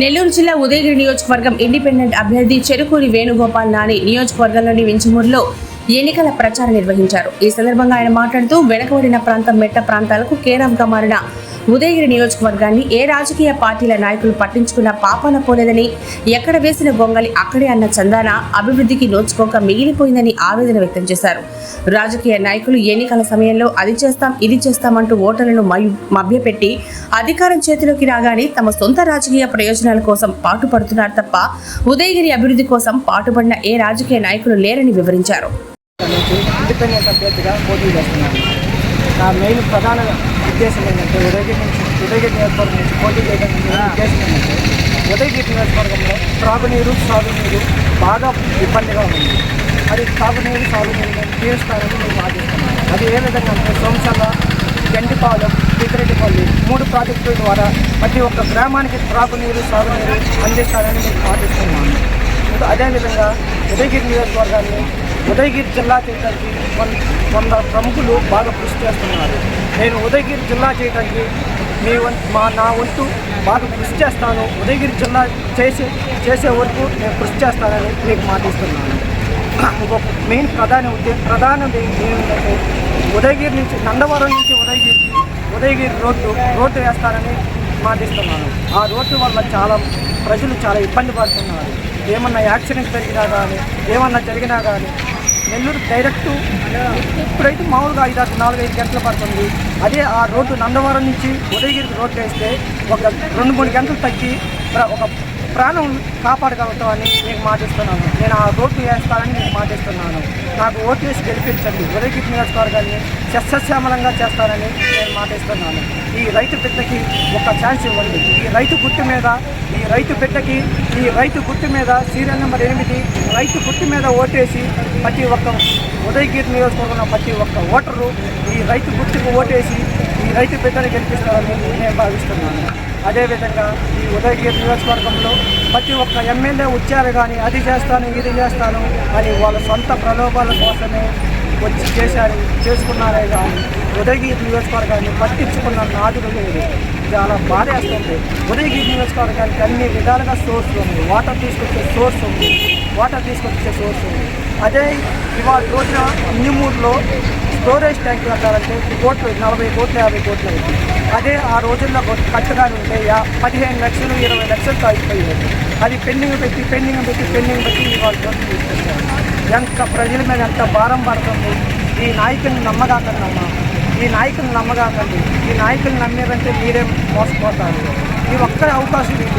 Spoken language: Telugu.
నెల్లూరు జిల్లా ఉదయగిరి నియోజకవర్గం ఇండిపెండెంట్ అభ్యర్థి చెరుకూరి వేణుగోపాల్ నాని నియోజకవర్గంలోని వెంచమూరులో ఎన్నికల ప్రచారం నిర్వహించారు. ఈ సందర్భంగా ఆయన మాట్లాడుతూ వెనకబడిన ప్రాంతం మెట్ట ప్రాంతాలకు కేరాంగా మారిన ఉదయగిరి నియోజకవర్గాన్ని ఏ రాజకీయ పార్టీల నాయకులు పట్టించుకున్న పాపాన పోలేదని ఎక్కడ వేసిన గొంగలి అక్కడే అన్న చందాన అభివృద్ధికి నోచుకోక మిగిలిపోయిందని ఆవేదన వ్యక్తం చేశారు. రాజకీయ నాయకులు ఎన్నికల సమయంలో అది చేస్తాం ఇది చేస్తామంటూ ఓటర్లను మభ్యపెట్టి అధికారం చేతిలోకి రాగానే తమ సొంత రాజకీయ ప్రయోజనాల కోసం పాటుపడుతున్నారు తప్ప ఉదయగిరి అభివృద్ధి కోసం పాటుపడిన ఏ రాజకీయ నాయకులు లేరని వివరించారు. నుంచి ఇండిపెండెంట్ అభ్యర్థిగా పోటీ చేస్తున్నాను నా మెయిన్ ప్రధాన ఉద్దేశం ఏంటంటే ఉదయగిరి నుంచి ఉదయగిరి నియోజకవర్గం నుంచి పోటీ చేయడం ఉద్దేశం ఏంటంటే ఉదయగిరి నియోజకవర్గంలో త్రాగునీరు సాగునీరు బాగా ఇబ్బందిగా ఉంది. అది త్రాగునీరు సాగునీరు నేను తీరుస్తానని నేను ఆశిస్తున్నాను అది ఏ విధంగా అంటే సోమసల్ల గండిపాలెం పితిరెడ్డిపల్లి మూడు ప్రాజెక్టుల ద్వారా ప్రతి ఒక్క గ్రామానికి త్రాగునీరు సాగునీరు అందిస్తానని నేను ఆశిస్తున్నాను అదేవిధంగా ఉదయగిరి నియోజకవర్గాన్ని ఉదయగిరి జిల్లా చేయడానికి కొన్- కొంత ప్రముఖులు బాగా కృషి చేస్తున్నారు. నేను ఉదయగిరి జిల్లా చేయడానికి మీ వం మా నా వంతు బాగా కృషి చేస్తాను. ఉదయగిరి జిల్లా చేసే చేసే వరకు నేను కృషి చేస్తానని మీకు మాటిస్తున్నాను. ఇంకొక మెయిన్ ప్రధాన ఉద్దేశం ప్రధాన ఏంటంటే ఉదయగిరి నుంచి నందవరం నుంచి ఉదయగిరి ఉదయగిరి రోడ్డు రోడ్డు వేస్తానని మాటిస్తున్నాను. ఆ రోడ్డు వల్ల చాలా ప్రజలు చాలా ఇబ్బంది పడుతున్నారు. ఏమన్నా యాక్సిడెంట్ జరిగినా కానీ ఏమన్నా జరిగినా కానీ నెల్లూరు డైరెక్ట్ ఇప్పుడైతే మామూలుగా ఐదు ఆరు నాలుగు ఐదు గంటలు పడుతుంది. అదే ఆ రోడ్డు నందవరం నుంచి ఉదయగిరికి రోడ్డు వేస్తే ఒక రెండు మూడు గంటలు తగ్గి ఒక ప్రాణం కాపాడగలుగుతామని మీకు మాటిస్తున్నాను. నేను ఆ రోడ్డు వేస్తానని ప్రార్థిస్తున్నాను నాకు ఓటు గెలిపించండి. ఉదయగిరి నియోజకవర్గాన్ని సస్యశ్యామలంగా చేస్తానని నేను మాటిస్తున్నాను. ఈ రైతు బిడ్డకి ఒక ఛాన్స్ ఇవ్వండి. ఈ రైతు గుర్తు మీద ఈ రైతు బిడ్డకి ఈ రైతు గుర్తు మీద సీరియల్ నెంబర్ ఎనిమిది రైతు గుర్తు మీద ఓటేసి ప్రతి ఒక్క ఉదయగిరి నియోజకవర్గంలో ప్రతి ఒక్క ఓటరు ఈ రైతు గుర్తుకు ఓటేసి ఈ రైతు బిడ్డని గెలిపిస్తారని నేను భావిస్తున్నాను. అదేవిధంగా ఈ ఉదయగిరి నియోజకవర్గంలో ప్రతి ఒక్క ఎమ్మెల్యే వచ్చారు కానీ అది చేస్తాను ఇది చేస్తాను అని వాళ్ళ సొంత ప్రలోభాల కోసమే వచ్చి చేశారు చేసుకున్నారే కానీ ఉదయగిరి నియోజకవర్గాన్ని పట్టించుకున్న నాదుడు లేదు. చాలా బాధేస్తుంది. ఉదయగిరి నియోజకవర్గానికి అన్ని విధాలుగా సోర్స్ ఉంది. వాటర్ తీసుకొచ్చే సోర్స్ ఉంది. వాటర్ తీసుకొచ్చే సోర్స్ ఉంది. అదే ఇవాళ రోజున ఇన్నిమూరులో స్టోరేజ్ ట్యాంక్ కట్టాలంటే కోట్లు నలభై కోట్లు యాభై కోట్లు అయింది అదే ఆ రోజుల్లో కట్టగానే ఉంటే యా- పదిహేను లక్షలు ఇరవై లక్షలతో అయిపోయేది అది పెండింగ్ పెట్టి పెండింగ్ పెట్టి పెండింగ్ పెట్టి ఇవాళ రోజు తీసుకొచ్చారు ఎంత ప్రజల మీద ఎంత భారం పడుతుంది. ఈ నాయకులను నమ్మగాకండి అమ్మా. ఈ నాయకుల్ని నమ్మగాకండి. ఈ నాయకుల్ని నమ్మారంటే మీరే మోసపోతారు. ఈ ఒక్క అవకాశం